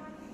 Bye.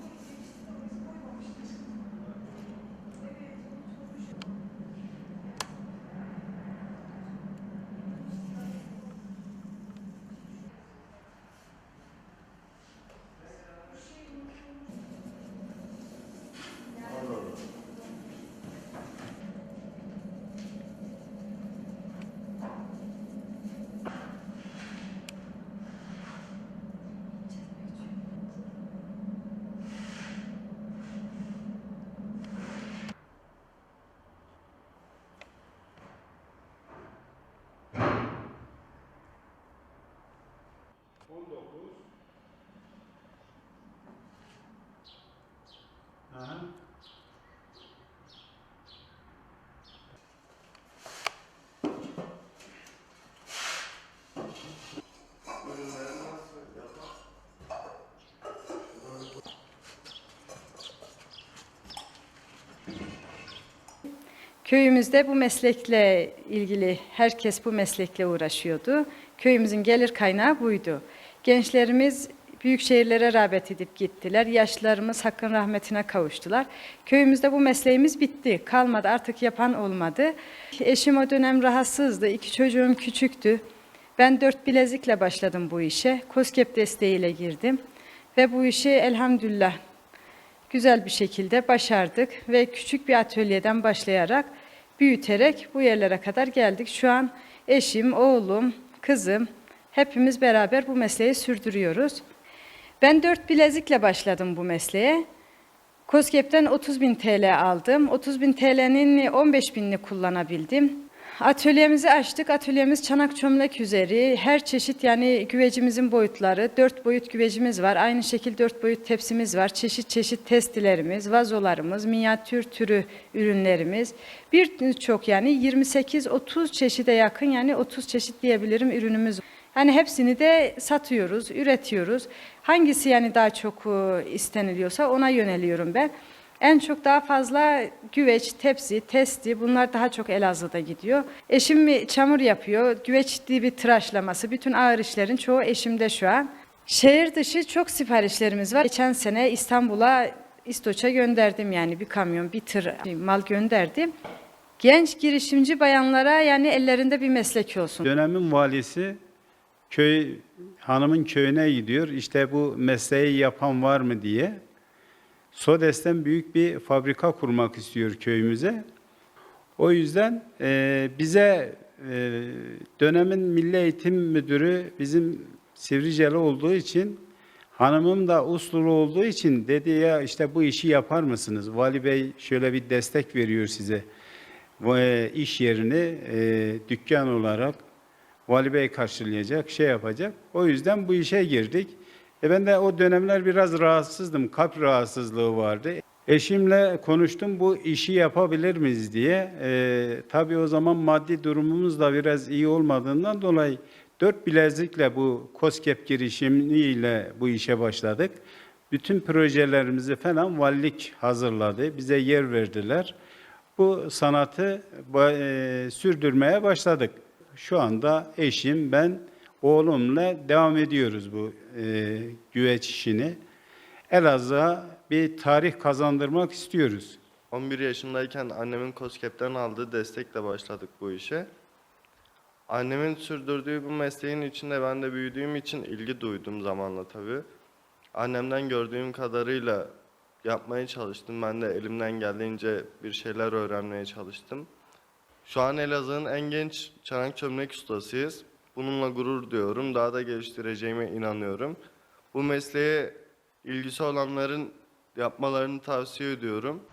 Köyümüzde bu meslekle ilgili herkes bu meslekle uğraşıyordu. Köyümüzün gelir kaynağı buydu. Gençlerimiz büyük şehirlere rağbet edip gittiler. Yaşlılarımız hakkın rahmetine kavuştular. Köyümüzde bu mesleğimiz bitti. Kalmadı artık yapan olmadı. Eşim o dönem rahatsızdı. İki çocuğum küçüktü. Ben dört bilezikle başladım bu işe. KOSGEB desteğiyle girdim. Ve bu işi elhamdülillah güzel bir şekilde başardık ve küçük bir atölyeden başlayarak büyüterek bu yerlere kadar geldik. Şu an eşim, oğlum, kızım hepimiz beraber bu mesleği sürdürüyoruz. Ben dört bilezikle başladım bu mesleğe. KOSGEB'den 30 bin TL aldım. 30 bin TL'nin 15 binini kullanabildim. Atölyemizi açtık. Atölyemiz çanak çömlek üzeri. Her çeşit yani güvecimizin boyutları. Dört boyut güvecimiz var. Aynı şekilde dört boyut tepsimiz var. Çeşit çeşit testilerimiz, vazolarımız, minyatür türü ürünlerimiz. Birçok yani 28-30 çeşide yakın yani 30 çeşit diyebilirim ürünümüz. Yani hepsini de satıyoruz, üretiyoruz. Hangisi yani daha çok e, isteniliyorsa ona yöneliyorum ben. En çok daha fazla güveç, tepsi, testi bunlar daha çok Elazığ'da gidiyor. Eşim çamur yapıyor, güveç bir tıraşlaması, bütün ağır işlerin çoğu eşimde şu an. Şehir dışı çok siparişlerimiz var. Geçen sene İstanbul'a İstoç'a gönderdim yani bir kamyon, bir tır mal gönderdim. Genç girişimci bayanlara yani ellerinde bir meslek olsun. Dönemin valisi köy hanımın köyüne gidiyor. İşte bu mesleği yapan var mı diye. Sodes'ten büyük bir fabrika kurmak istiyor köyümüze. O yüzden e, bize e, dönemin Milli Eğitim Müdürü bizim Sivriceli olduğu için hanımım da Uslulu olduğu için dedi ya işte bu işi yapar mısınız? Vali Bey şöyle bir destek veriyor size. E, iş yerini e, dükkan olarak Vali Bey karşılayacak, şey yapacak. O yüzden bu işe girdik. E ben de o dönemler biraz rahatsızdım, kalp rahatsızlığı vardı. Eşimle konuştum bu işi yapabilir miyiz diye. E, tabii o zaman maddi durumumuz da biraz iyi olmadığından dolayı dört bilezikle bu KOSGEB girişimiyle bu işe başladık. Bütün projelerimizi falan valilik hazırladı, bize yer verdiler. Bu sanatı e, sürdürmeye başladık. Şu anda eşim, ben, oğlumla devam ediyoruz bu e, güveç işini. Elazığ'a bir tarih kazandırmak istiyoruz. 11 yaşındayken annemin KOSGEB'den aldığı destekle başladık bu işe. Annemin sürdürdüğü bu mesleğin içinde ben de büyüdüğüm için ilgi duydum zamanla tabii. Annemden gördüğüm kadarıyla yapmaya çalıştım. Ben de elimden geldiğince bir şeyler öğrenmeye çalıştım. Şu an Elazığ'ın en genç çanak çömlek ustasıyız. Bununla gurur duyuyorum. Daha da geliştireceğime inanıyorum. Bu mesleğe ilgisi olanların yapmalarını tavsiye ediyorum.